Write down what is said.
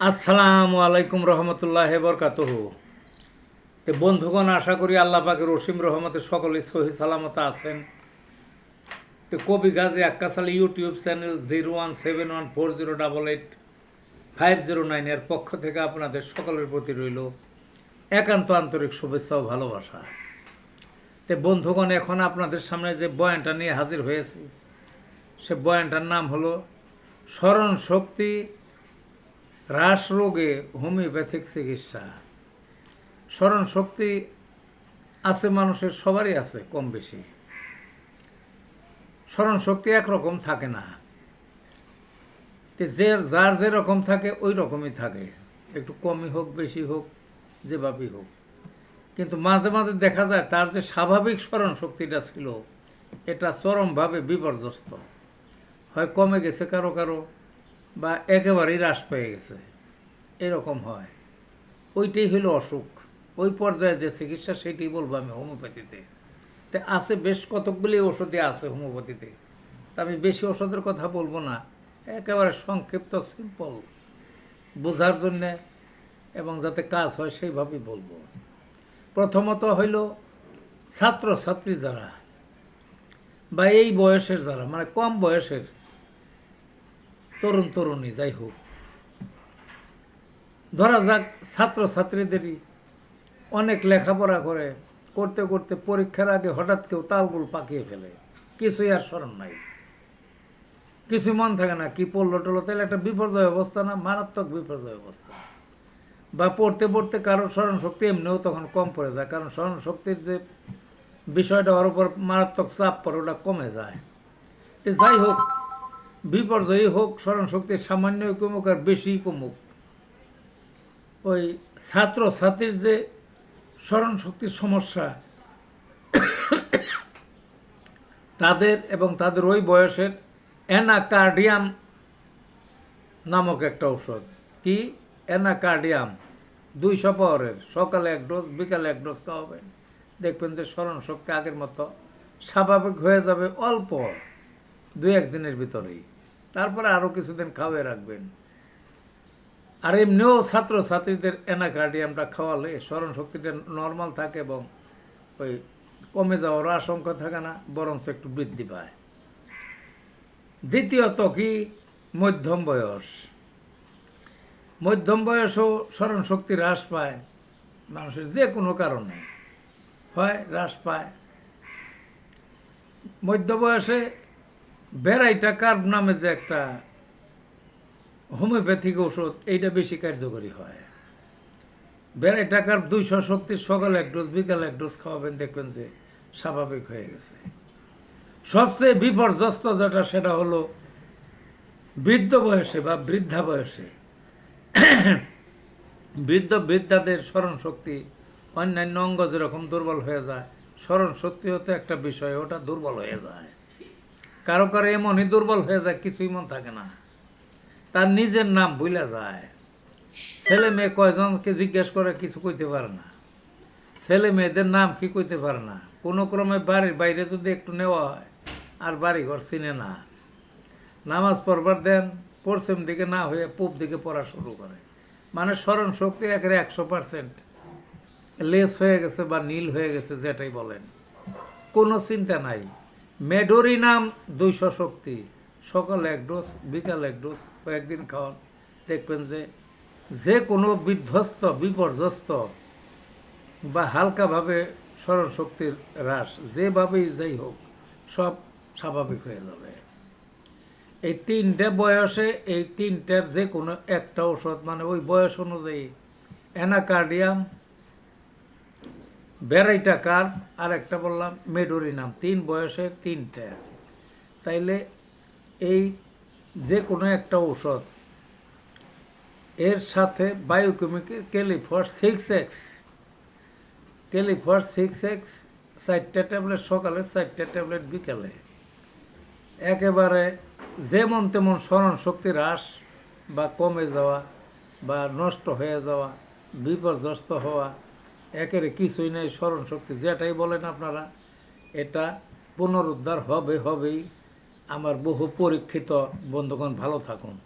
আসসালামু আলাইকুম রহমতুল্লাহ বরকাত তো বন্ধুগণ, আশা করি আল্লাহ পাকের রসিম রহমতে সকলে সহি সালামত আছেন। তো কবি Gazi Akkasali YouTube channel zero one seven one four zero double eight, five zero নাইনের পক্ষ থেকে আপনাদের সকলের প্রতি রইল একান্ত আন্তরিক শুভেচ্ছা ও ভালোবাসা। তো বন্ধুগণ, এখন আপনাদের সামনে যে বয়ানটা নিয়ে হাজির হয়েছে, সে বয়ানটার নাম হলো, স্মরণ শক্তি হ্রাস রোগে হোমিওপ্যাথিক চিকিৎসা। স্মরণ শক্তি আছে মানুষের, সবারই আছে কম বেশি। স্মরণ শক্তি একরকম থাকে না। যে, যার যেরকম থাকে, ওই রকমই থাকে। একটু কমই হোক, বেশি হোক, যেভাবেই হোক। কিন্তু মাঝে মাঝে দেখা যায়, তার যে স্বাভাবিক স্মরণ শক্তিটা ছিল, এটা চরমভাবে বিপর্যস্ত। হয় কমে গেছে কারও কারও বা একেবারেই হ্রাস পেয়ে গেছে। এরকম হয়। ওইটাই হলো অসুখ। ওই পর্যায়ে যে চিকিৎসা সেটাই বলব আমি হোমিওপ্যাথিতে। তা আছে বেশ কতকগুলি ওষুধই আছে হোমিওপ্যাথিতে। তা আমি বেশি ওষুধের কথা বলব না। একেবারে সংক্ষিপ্ত সিম্পল বোঝার জন্যে এবং যাতে কাজ হয় সেইভাবেই বলব। প্রথমত হইল ছাত্র ছাত্রী যারা বা এই বয়সের যারা মানে কম বয়সের তরুণ তরুণী, যাই হোক। ধরা যাক ছাত্র ছাত্রীদেরই অনেক লেখাপড়া করে, করতে করতে পরীক্ষার আগে হঠাৎ কেউ তালগুল পাকিয়ে ফেলে। কিছুই আর স্মরণ নাই। কিছু মন থাকে না, কি পড়ল টলো তাহলে একটা বিপর্যয় অবস্থা না, মারাত্মক বিপর্যয় অবস্থা। বা পড়তে পড়তে কারোর স্মরণ শক্তি এমনিও তখন কম পড়ে যায়, কারণ স্মরণ শক্তির যে বিষয়টা ওর উপর মারাত্মক চাপ পড়ে, ওটা কমে যায়। যাই হোক বিপর্যয়ী হোক স্মরণ শক্তির সামান্য কমুক আর বেশি কমুক। ওই ছাত্র ছাত্রীর যে স্মরণ শক্তির সমস্যা, তাদের এবং তাদের ওই বয়সের অ্যানাকার্ডিয়াম নামক একটা ঔষধ। কি? অ্যানাকার্ডিয়াম। দুইশো পাওয়ারের সকালে এক ডোজ, বিকালে এক ডোজ খাওয়াবেন। দেখবেন যে স্মরণ শক্তি আগের মতো স্বাভাবিক হয়ে যাবে অল্প দুই একদিনের ভিতরেই। তারপরে আরও কিছুদিন খাওয়াই রাখবেন। আর এমনিও ছাত্র ছাত্রীদের অ্যানাকার্ডিয়ামটা খাওয়ালে স্মরণ শক্তিটা নর্মাল থাকে এবং ওই কমে যাওয়ার আশঙ্কা থাকে না, বরঞ্চ একটু বৃদ্ধি পায়। দ্বিতীয়ত কি? মধ্যম বয়স। মধ্যম বয়সও স্মরণ শক্তি হ্রাস পায় মানুষের যে কোনো কারণে। হয়, হ্রাস পায়। মধ্য বয়সে ভ্যারাইটা কার্ভ নামে যে একটা হোমিওপ্যাথিক ওষুধ, এইটা বেশি কার্যকরী হয়। ভ্যারাইটা কার্ভ দুইশো শক্তির সকালে এক ডোজ, বিকালে এক ডোজ খাওয়াবেন, দেখবেন যে স্বাভাবিক হয়ে গেছে। সবচেয়ে বিপর্যস্ত যেটা, সেটা হলো বৃদ্ধ বয়সে বা বৃদ্ধা বয়সে। বৃদ্ধ বৃদ্ধাদের স্মরণ শক্তি অন্যান্য অঙ্গ যেরকম দুর্বল হয়ে যায় স্মরণ শক্তি হতে একটা বিষয়, ওটা দুর্বল হয়ে যায়। কারও কারও এমনই দুর্বল হয়ে যায়, কিছুই মন থাকে না। তার নিজের নাম ভুলে যায়। ছেলে মেয়ে কয়জনকে জিজ্ঞেস করে কিছু কইতে পারে না। ছেলে মেয়েদের নাম কি কইতে পারে না। কোনো ক্রমে বাড়ির বাইরে যদি একটু নেওয়া হয়, আর বাড়ি ঘর চিনে না। নামাজ পড়বার দেন, পশ্চিম দিকে না হয়ে পূব দিকে পড়া শুরু করে। মানে স্মরণ শক্তি একেবারে একশো পার্সেন্ট। লেস হয়ে গেছে বা নীল হয়ে গেছে, যেটাই বলেন। কোনো চিন্তা নাই। মেডোরি নাম দুইশো শক্তি। সকালে এক ডোজ, বিকাল এক ডোজ, কয়েকদিন খাওয়ান। দেখবেন যে যে কোনো বিধ্বস্ত, বিপর্যস্ত বা হালকাভাবে স্মরণ শক্তির হ্রাস, যেভাবেই যাই হোক, সব স্বাভাবিক হয়ে যাবে। এই তিনটে বয়সে, এই তিনটার যে কোনো একটা ওষুধ মানে ওই বয়স অনুযায়ী অ্যানাকার্ডিয়াম ভ্যারাইটা কার্ভ আর একটা বললাম, মেডুরি নাম। তিন বয়সের তিনটা। তাইলে এই যে কোনো একটা ঔষধ, এর সাথে বায়োকেমিক্যাল কেলিফর সিক্স এক্স কেলিফর সিক্স এক্স চারটা ট্যাবলেট, সকালে চারটা ট্যাবলেট, বিকালে। একেবারে যেমন তেমন স্মরণ শক্তি হ্রাস বা কমে যাওয়া বা নষ্ট হয়ে যাওয়া, বিপর্যস্ত হওয়া একেবারে কিছুই নেই, স্মরণ শক্তি যেটাই বলেন আপনারা, এটা পুনরুদ্ধার হবে, হবেই। আমার বহু পরীক্ষিত বন্ধুগণ, ভালো থাকুন।